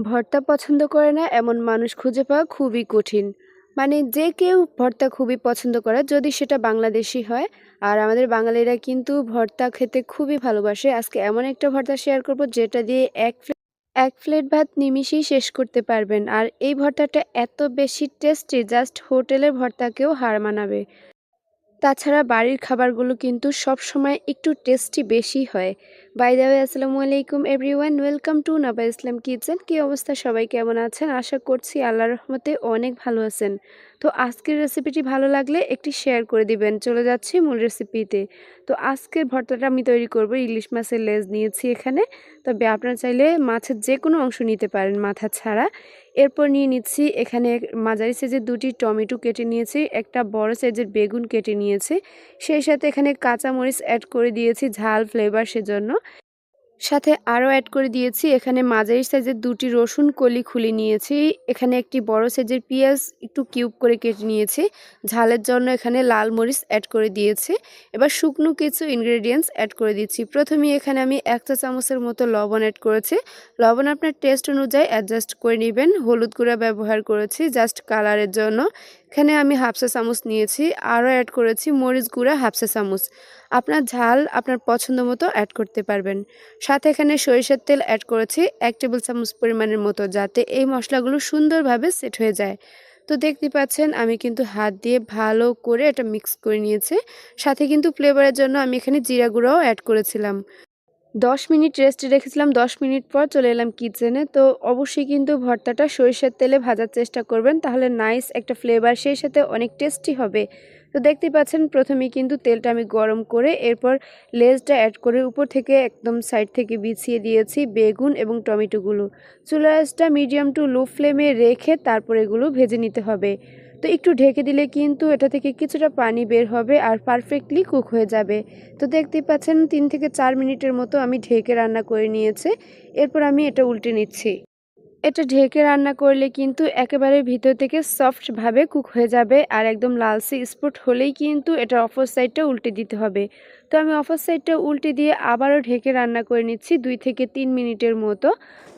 ভর্তা পছন্দ করে না, এমন মানুষ খুঁজে পাওয়া খুবই কঠিন। মানে যে কেউ ভর্তা খুবই পছন্দ করে, যদি সেটা বাংলাদেশি হয়। আর আমাদের বাঙালিরা কিন্তু ভর্তা খেতে খুবই ভালোবাসে। আজকে এমন একটা ভর্তা শেয়ার করব, যেটা দিয়ে এক এক প্লেট ভাত নিমিশেই শেষ করতে পারবেন। আর এই ভর্তাটা এত বেশি টেস্টি জাস্ট হোটেলের ভর্তাকেও হার মানাবে। তাছাড়া বাড়ির খাবারগুলো কিন্তু সব সময় একটু টেস্টি বেশি হয়। বাই দ্য ওয়ে আসসালামু আলাইকুম everyone welcome to Naba Islam kitchen কী অবস্থা? সবাই কেমন আছেন? আশা করছি আল্লাহর রহমতে অনেক ভালো আছেন। তো আজকের রেসিপিটি ভালো লাগলে একটি শেয়ার করে দিবেন। চলে যাচ্ছি মূল রেসিপিতে তো আজকের ভর্তাটা আমি তৈরি করব। ইলিশ মাছের লেজ নিয়েছি এখানে। তবে আপনারা চাইলে মাছের যে কোনো অংশ নিতে পারেন মাথা ছাড়া। এরপর নিয়ে নিচ্ছি এখানে মাঝারি সাইজের দুটি টমেটো কেটে নিয়েছি। একটা বড় সাইজের বেগুন কেটে নিয়েছি। সেই সাথে এখানে কাঁচামরিচ অ্যাড করে দিয়েছি ঝাল ফ্লেভার সেজন্য। সাথে আরও অ্যাড করে দিয়েছি, এখানে মাঝারি সাইজের দুটি রসুন কলি খুলে নিয়েছি, এখানে একটি বড় সাইজের পেঁয়াজ একটু কিউব করে কেটে নিয়েছি, ঝালের জন্য এখানে লাল মরিচ অ্যাড করে দিয়েছি, এবার শুকনো কিছু ইনগ্রেডিয়েন্টস অ্যাড করে দিচ্ছি, প্রথমে এখানে আমি এক চা চামচের মতো লবণ অ্যাড করেছি, লবণ আপনার টেস্ট অনুযায়ী অ্যাডজাস্ট করে নেবেন, হলুদ গুঁড়া ব্যবহার করেছি জাস্ট কালারের জন্য, এখানে আমি হাফসা চামচ নিয়েছি, আরও অ্যাড করেছি মরিচ গুঁড়া হাফসা চামচ, আপনার ঝাল আপনার পছন্দ মতো অ্যাড করতে পারবেন সাথে এখানে সরিষার তেল অ্যাড করেছি এক টেবিল চামচ পরিমাণের মতো যাতে এই মশলাগুলো সুন্দরভাবে সেট হয়ে যায়। তো দেখতে পাচ্ছেন আমি কিন্তু হাত দিয়ে ভালো করে এটা মিক্স করে নিয়েছি। সাথে কিন্তু ফ্লেভারের জন্য আমি এখানে জিরা গুঁড়াও অ্যাড করেছিলাম। দশ মিনিট রেস্টে রেখেছিলাম, দশ মিনিট পর চলে এলাম কিচেনে তো অবশ্যই কিন্তু ভর্তাটা সরিষার তেলে ভাজার চেষ্টা করবেন, তাহলে নাইস একটা ফ্লেভার সেই সাথে অনেক টেস্টি হবে। তো দেখতে পাচ্ছেন, প্রথমে কিন্তু তেলটা আমি গরম করে, এরপর লেজটা অ্যাড করে উপর থেকে একদম সাইড থেকে বিছিয়ে দিয়েছি বেগুন এবং টমেটোগুলো। চুলাসটা মিডিয়াম টু লো ফ্লেমে রেখে তারপর এগুলো ভেজে নিতে হবে। তো একটু ঢেকে দিলে কিন্তু এটা থেকে কিছুটা পানি বের হবে আর পারফেক্টলি কুক হয়ে যাবে। তো দেখতেই পাচ্ছেন, তিন থেকে চার মিনিটের মতো আমি ঢেকে রান্না করে নিয়েছে। এরপর আমি এটা উল্টে নিচ্ছি। এটা ঢেকে রান্না করলে কিন্তু একেবারে ভিতর থেকে সফটভাবে কুক হয়ে যাবে আর একদম লালসে স্পট হলেই কিন্তু এটা অফার সাইডটা উল্টে দিতে হবে। তো আমি অফার সাইডটা উল্টে দিয়ে আবারও ঢেকে রান্না করে নিচ্ছি দুই থেকে তিন মিনিটের মতো।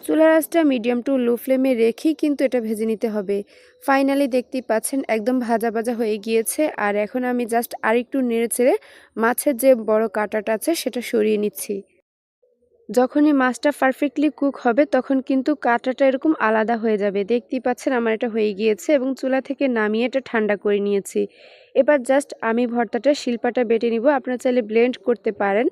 চুলা রাসটা মিডিয়াম টু লো ফ্লেমে রেখেই কিন্তু এটা ভেজে নিতে হবে। ফাইনালি দেখতেই পাচ্ছেন একদম ভাজা ভাজা হয়ে গিয়েছে আর এখন আমি জাস্ট আরেকটু নেড়ে চেড়ে মাছের যে বড় কাটাটা আছে সেটা সরিয়ে নিচ্ছি। যখনই মাছটা পারফেক্টলি কুক হবে, তখন কিন্তু কাঁটাটা এরকম আলাদা হয়ে যাবে। দেখতেই পাচ্ছেন আমার এটা হয়ে গিয়েছে এবং চুলা থেকে নামিয়ে এটা ঠান্ডা করে নিয়েছি। এবার জাস্ট আমি ভর্তাটা, শিল্পাটা বেটে নিব। আপনারা চাইলে ব্লেন্ড করতে পারেন।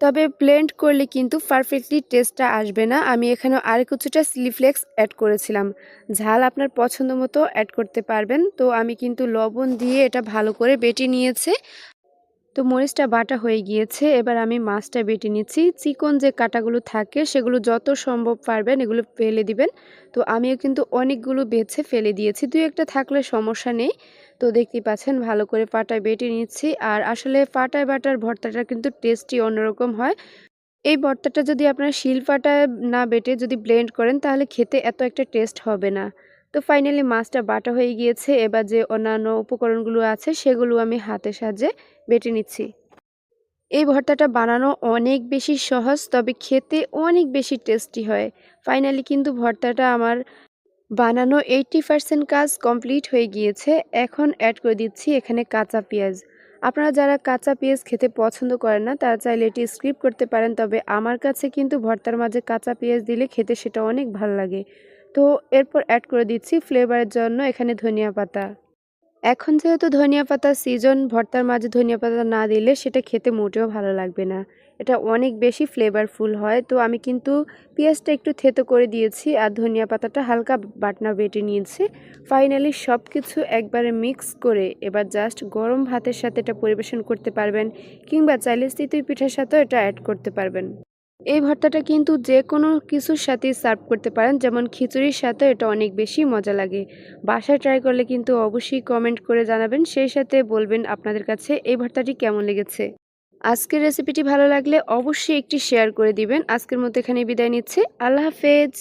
তবে ব্লেন্ড করলে কিন্তু পারফেক্টলি টেস্টটা আসবে না। আমি এখানে আর কিছুটা সিলিফ্লেক্স অ্যাড করেছিলাম। ঝাল আপনার পছন্দ মতো অ্যাড করতে পারবেন। তো আমি কিন্তু লবণ দিয়ে এটা ভালো করে বেটে নিয়েছে। তো মরিচটা বাটা হয়ে গিয়েছে। এবার আমি মাছটা বেটে নিচ্ছি। চিকন যে কাটাগুলো থাকে, সেগুলো যত সম্ভব পারবেন এগুলো ফেলে দিবেন। তো আমিও কিন্তু অনেকগুলো বেছে ফেলে দিয়েছি। দুই একটা থাকলে সমস্যা নেই। তো দেখতেই পাচ্ছেন, ভালো করে পাটায় বেটে নিচ্ছি। আর আসলে পাটায় বাটার ভর্তাটা কিন্তু টেস্টই অন্যরকম হয়। এই ভর্তাটা যদি আপনার শিল পাটায় না বেটে যদি ব্লেন্ড করেন, তাহলে খেতে এত একটা টেস্ট হবে না। তো ফাইনালি মাছটা বাটা হয়ে গিয়েছে। এবার যে অন্যান্য উপকরণগুলো আছে, সেগুলো আমি হাতে সাজে বেটে নিচ্ছি। এই ভর্তাটা বানানো অনেক বেশি সহজ, তবে খেতে অনেক বেশি টেস্টি হয়। ফাইনালি কিন্তু ভর্তাটা আমার বানানো এইটটি পারসেন্ট কাজ কমপ্লিট হয়ে গিয়েছে। এখন অ্যাড করে দিচ্ছি এখানে কাঁচা পেঁয়াজ। আপনারা যারা কাঁচা পেঁয়াজ খেতে পছন্দ করেন না, তারা চাইলে এটি স্ক্রিপ করতে পারেন, তবে আমার কাছে কিন্তু ভর্তার মাঝে কাঁচা পেঁয়াজ দিলে খেতে সেটা অনেক ভালো লাগে। তো এরপর অ্যাড করে দিচ্ছি ফ্লেভারের জন্য এখানে ধনিয়া পাতা। এখন যেহেতু ধনিয়া পাতা সিজন ভর্তার মাঝে ধনিয়া পাতা না দিলে সেটা খেতে মোটেও ভালো লাগবে না। এটা অনেক বেশি ফ্লেভারফুল হয়, তো আমি কিন্তু পেঁয়াজটা একটু থেতো করে দিয়েছি আর ধনিয়া পাতাটা হালকা বাটনা বেটে নিয়েছি। ফাইনালি সব কিছু একবারে মিক্স করে এবার জাস্ট গরম ভাতের সাথে এটা পরিবেশন করতে পারবেন কিংবা চাইলে চিতই পিঠার সাথেও এটা অ্যাড করতে পারবেন। এই ভর্তাটা কিন্তু যে কোনো কিছুর সাথেই সার্ভ করতে পারেন। যেমন খিচুড়ির সাথে এটা অনেক বেশি মজা লাগে। বাসায় ট্রাই করলে কিন্তু অবশ্যই কমেন্ট করে জানাবেন। সেই সাথে বলবেন আপনাদের কাছে এই ভর্তাটি কেমন লেগেছে। আজকের রেসিপিটি ভালো লাগলে অবশ্যই একটি শেয়ার করে দিবেন। আজকের মতো এখানে বিদায় নিচ্ছে। আল্লাহ হাফেজ।